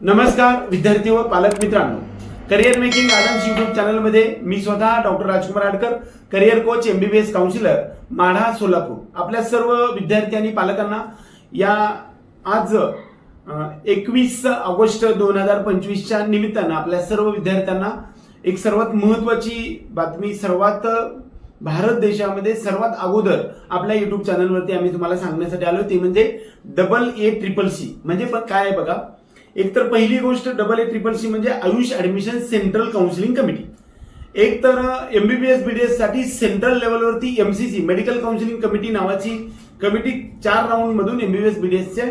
नमस्कार विद्यार्थी व पालक मित्रांनो. करिअर मेकिंग गार्डन्स युट्यूब चॅनलमध्ये मी स्वतः doctor Rajkumar Adkar career coach MBBS counsellor Madha Solapur. आपल्या सर्व विद्यार्थी आणि पालकांना या आज एकवीस ऑगस्ट दोन हजार पंचवीसच्या निमित्तानं आपल्या सर्व विद्यार्थ्यांना एक सर्वात महत्वाची बातमी सर्वात भारत देशामध्ये सर्वात अगोदर आपल्या युट्यूब चॅनलवरती आम्ही तुम्हाला सांगण्यासाठी आलो ते म्हणजे डबल ए ट्रिपल सी म्हणजे पण काय आहे बघा? एक तर पहिली गोष्ट डबल ए ट्रिपल सी म्हणजे AYUSH admission central counselling committee एक तर एमबीबीएस बीडीएससाठी सेंट्रल लेवलवरती एमसीसी मेडिकल काउन्सिलिंग कमिटी नावाची कमिटी चार राऊंड मधून एमबीबीएस बीडीएसचे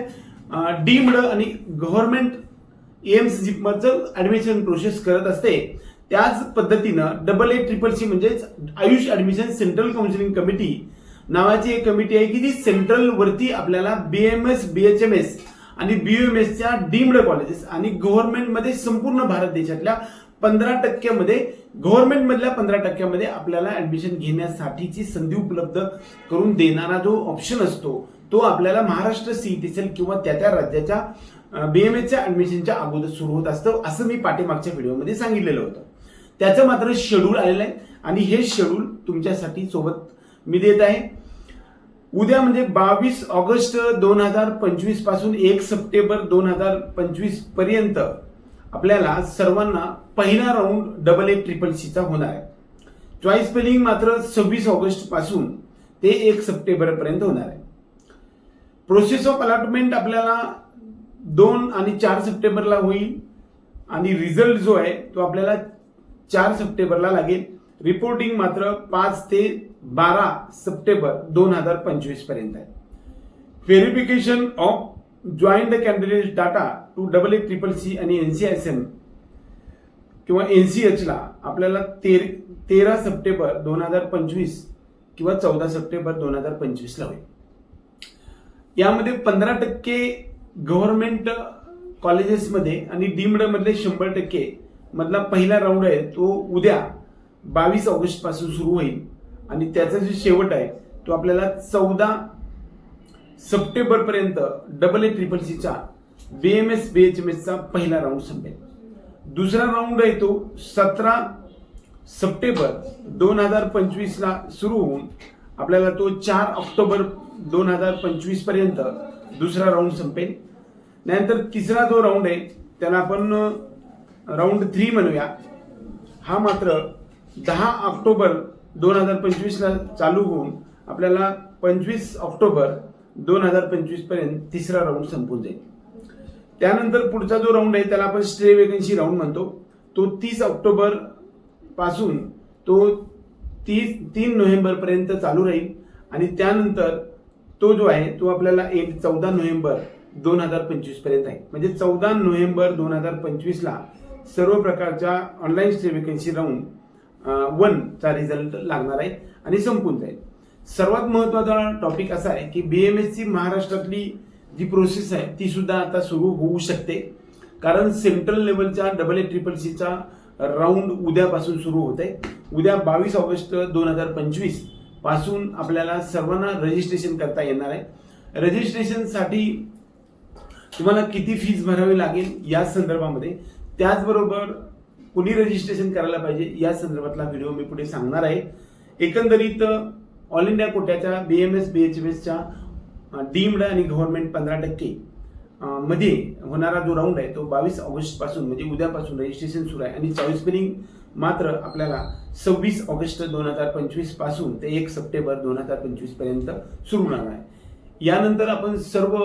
डीम्ड आणि गव्हर्नमेंट एम्स जिपमधचं ऍडमिशन प्रोसेस करत असते. त्याच पद्धतीनं डबल ए ट्रिपल सी म्हणजेच AYUSH admission central counselling committee नावाची एक कमिटी आहे की जी सेंट्रल वरती आपल्याला बीएमएस बीएचएमएस आणि बीएमएसच्या डीम्ड कॉलेजेस आणि गव्हर्नमेंटमध्ये संपूर्ण भारत देशातल्या पंधरा टक्क्यामध्ये गव्हर्नमेंटमधल्या पंधरा टक्क्यामध्ये आपल्याला ऍडमिशन घेण्यासाठीची संधी उपलब्ध करून देणारा जो ऑप्शन असतो तो आपल्याला महाराष्ट्र सीईटी सेल किंवा त्या त्या राज्याच्या बीएमएसच्या ऍडमिशनच्या अगोदर सुरू होत असतं असं मी पाठीमागच्या व्हिडिओमध्ये सांगितलेलं होतं. त्याचं मात्र शेड्यूल आलेलं आहे आणि हे शेड्यूल तुमच्यासाठी सोबत मी देत आहे. उद्या म्हणजे बावीस ऑगस्ट दोन हजार पंचवीसपासून एक सप्टेंबर दोन हजार पंचवीसपर्यंत आपल्याला सर्वांना पहिला राऊंड डबल ए ट्रिपल सीचा होणार आहे. चॉईस स्पेलिंग मात्र सव्वीस ऑगस्टपासून ते एक सप्टेंबर पर्यंत होणार आहे. प्रोसेस ऑफ अलॉटमेंट आपल्याला दोन आणि चार सप्टेंबरला होईल आणि रिझल्ट जो आहे तो आपल्याला चार सप्टेंबरला लागेल. रिपोर्टिंग मात्र पाच ते बारा सप्टेंबर दोन हजार पंचवीसपर्यंत आहे. Verification of joint candidate data to double A triple C आणि एनसीआयएसएम किंवा एनसीएचला आपल्याला तेर तेरा सप्टेंबर दोन हजार पंचवीस किंवा चौदा सप्टेंबर दोन हजार पंचवीसला होईल. यामध्ये पंधरा टक्के गव्हर्नमेंट कॉलेजेसमध्ये आणि डीमडमधले शंभर टक्के मधला पहिला राऊंड आहे तो उद्या बावीस ऑगस्टपासून सुरू होईल. आणि त्याचा जो शेवट आहे तो आपल्याला चौदा सप्टेंबर पर्यंत डबल ए ट्रिपल सीचा B M S B H M एसचा पहिला राऊंड संपेल. दुसरा राऊंड आहे तो सतरा सप्टेंबर दोन हजार पंचवीसला सुरू होऊन आपल्याला तो चार ऑक्टोबर दोन हजार पंचवीसपर्यंत दुसरा राऊंड संपेल. नंतर तिसरा जो राऊंड आहे त्याला आपण राऊंड थ्री म्हणूया. हा मात्र दहा ऑक्टोबर दोन हजार पंचवीसला चालू होऊन आपल्याला पंचवीस ऑक्टोबर दोन हजार पंचवीसपर्यंत तिसरा राऊंड संपून जाईल. त्यानंतर पुढचा जो राऊंड आहे त्याला आपण स्टे वेकन्सी राऊंड म्हणतो. तो तीस ऑक्टोबरपासून तो तीस तीन नोव्हेंबरपर्यंत चालू राहील. आणि त्यानंतर तो जो आहे तो आपल्याला एक चौदा नोव्हेंबर दोन हजार पंचवीसपर्यंत आहे. म्हणजे चौदा नोव्हेंबर दोन हजार पंचवीसला सर्व प्रकारच्या ऑनलाईन स्टे वेकन्सी राऊंड वनचा रिझल्ट लागणार आहे आणि संपून जाईल. सर्वात महत्त्वाचा टॉपिक असा आहे की बी एम एस सी महाराष्ट्रातली जी प्रोसेस आहे ती सुद्धा आता सुरू होऊ शकते. कारण सेंट्रल लेवलच्या डबल ए ट्रिपल सीचा राऊंड उद्यापासून सुरू होत आहे. उद्या बावीस ऑगस्ट दोन हजार पंचवीसपासून आपल्याला सर्वांना रजिस्ट्रेशन करता येणार आहे. रजिस्ट्रेशनसाठी तुम्हाला किती फीज भरावी लागेल या संदर्भामध्ये. त्याचबरोबर कुणी रजिस्ट्रेशन करायला पाहिजे या संदर्भातला व्हिडिओ मी पुढे सांगणार आहे. एकंदरीत ऑल इंडिया कोट्याच्या बीएमएस एसच्या डीम्ड आणि गव्हर्नमेंट पंधरा टक्के मध्ये होणारा जो राऊंड आहे तो बावीस ऑगस्टपासून म्हणजे उद्यापासून रजिस्ट्रेशन सुरू आहे. आणि चॉईस स्पेलिंग मात्र आपल्याला सव्वीस ऑगस्ट दोन हजार पंचवीसपासून ते एक सप्टेंबर दोन हजार पंचवीसपर्यंत सुरू होणार आहे. यानंतर आपण सर्व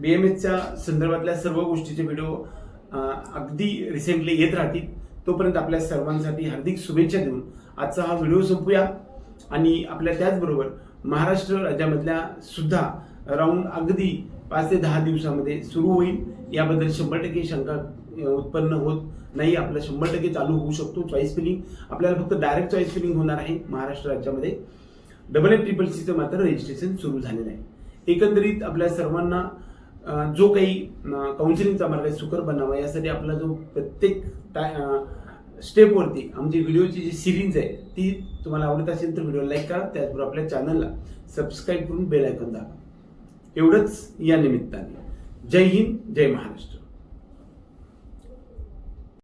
बी एम एसच्या संदर्भातल्या सर्व गोष्टीचे व्हिडिओ अगदी रिसेंटली येत राहतील. तोपर्यंत आपल्या सर्वांसाठी हार्दिक शुभेच्छा देऊन आजचा हा व्हिडिओ संपूया. आणि आपल्या त्याचबरोबर महाराष्ट्र राज्यामधल्या सुद्धा राऊंड अगदी पाच ते दहा दिवसामध्ये सुरू होईल. याबद्दल शंभर टक्के शंका उत्पन्न होत नाही. आपलं शंभर टक्के चालू होऊ शकतो चॉईस फिलिंग आपल्याला फक्त डायरेक्ट चॉईस फिलिंग होणार आहे महाराष्ट्र राज्यामध्ये. डबल एट ट्रिपल सीचं मात्र रजिस्ट्रेशन सुरू झालेलं आहे. एकंदरीत आपल्या सर्वांना जो काही काउन्सिलिंगचा मार्ग आहे सुकर बनावा यासाठी आपला जो प्रत्येक स्टेपवरती आमची व्हिडिओची जी सिरीज आहे ती तुम्हाला आवडत असेल तर व्हिडिओ लाईक करा त्याचबरोबर आपल्या चॅनलला सबस्क्राईब करून बेल आयकॉन दाबा. एवढंच या निमित्ताने. जय हिंद जय महाराष्ट्र.